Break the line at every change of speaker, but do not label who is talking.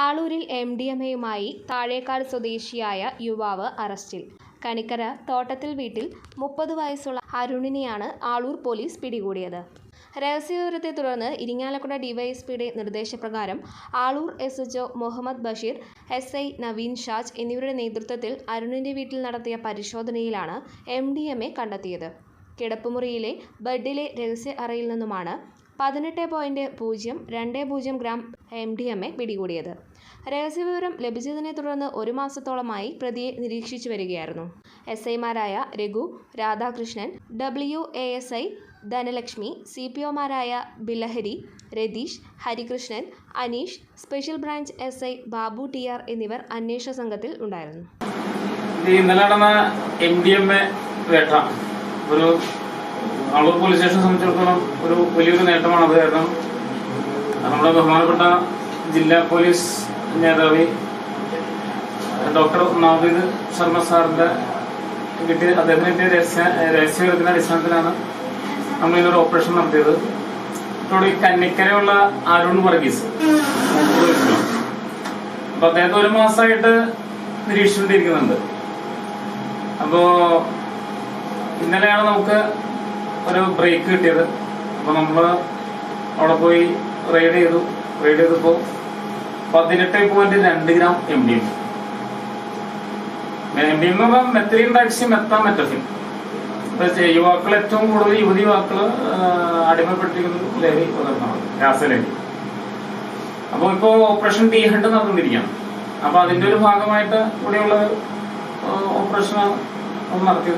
ആളൂരിൽ M D M എയുമായി താഴേക്കാട് സ്വദേശിയായ യുവാവ് അറസ്റ്റിൽ. കണിക്കര തോട്ടത്തിൽ വീട്ടിൽ മുപ്പത് വയസ്സുള്ള അരുണിനെയാണ് ആളൂർ പോലീസ് പിടികൂടിയത്. രഹസ്യവിവരത്തെ തുടർന്ന് ഇരിങ്ങാലക്കുട ഡിവൈഎസ്പിയുടെ നിർദ്ദേശപ്രകാരം Aloor S H Muhammad Basheer S I Naveen Shaj എന്നിവരുടെ നേതൃത്വത്തിൽ അരുണിന്റെ വീട്ടിൽ നടത്തിയ പരിശോധനയിലാണ് എം ഡി എം എ കണ്ടെത്തിയത്. കിടപ്പുമുറിയിലെ ബെഡിലെ രഹസ്യ അറയിൽ നിന്നുമാണ് പതിനെട്ട് പോയിന്റ് പൂജ്യം രണ്ട് പൂജ്യം gram M D M A പിടികൂടിയത്. രഹസ്യവിവരം ലഭിച്ചതിനെ തുടർന്ന് ഒരു മാസത്തോളമായി പ്രതിയെ നിരീക്ഷിച്ചു വരികയായിരുന്നു. എസ് ഐമാരായ Raghu Radhakrishnan W A S I Dhanalakshmi C P ഒമാരായ Bilahari Ratheesh Harikrishnan Aneesh special branch S I Babu T R എന്നിവർ അന്വേഷണ സംഘത്തിൽ ഉണ്ടായിരുന്നു.
ഇന്നലെ നടന്ന എം ഡി എം എ വേട്ട. ഒരു ആളൂർ പോലീസ് സ്റ്റേഷനെ സംബന്ധിച്ചിടത്തോളം ഒരു വലിയൊരു നേട്ടമാണ് അത് കാരണം നമ്മുടെ ബഹുമാനപ്പെട്ട ജില്ലാ പോലീസ് മേധാവി ഡോക്ടർ നവീദ് ശർമ്മ സാറിന്റെ കിട്ടിയ അദ്ദേഹം കിട്ടിയ രഹസ്യ രഹസ്യവിവരത്തിന്റെ അടിസ്ഥാനത്തിലാണ് നമ്മൾ ഇന്നൊരു ഓപ്പറേഷൻ നടത്തിയത്. ഇതോടെ കന്നിക്കരയുള്ള അരുൺ വർഗീസ്. അപ്പൊ അദ്ദേഹത്തെ ഒരു മാസമായിട്ട് നിരീക്ഷിച്ചുകൊണ്ടിരിക്കുന്നുണ്ട്. അപ്പോ ഇന്നലെയാണ് നമുക്ക് ഒരു ബ്രേക്ക് കിട്ടിയത്. അപ്പൊ നമ്മൾ അവിടെ പോയി റൈഡ് ചെയ്തു. റൈഡ് ചെയ്തപ്പോ പതിനെട്ട് പോയിന്റ് രണ്ട് gram M D M M D എന്ന് പറഞ്ഞാൽ മെത്തലിൻ ഡാക്സി മെത്താൻ മെറ്റഫിൻ ഇപ്പൊ യുവാക്കൾ ഏറ്റവും കൂടുതൽ യുവതി യുവാക്കൾ ആഹ് അടിമപ്പെട്ടിരിക്കുന്നത് ലഹരി പദാർത്ഥമാണ് രാസലഹരി. അപ്പൊ ഇപ്പോ ഓപ്പറേഷൻ ഡി ഹണ്ട് നടന്നിരിക്കുകയാണ് അപ്പൊ അതിന്റെ ഒരു ഭാഗമായിട്ട് ഇവിടെയുള്ള ഓപ്പറേഷൻ നടത്തിയത്.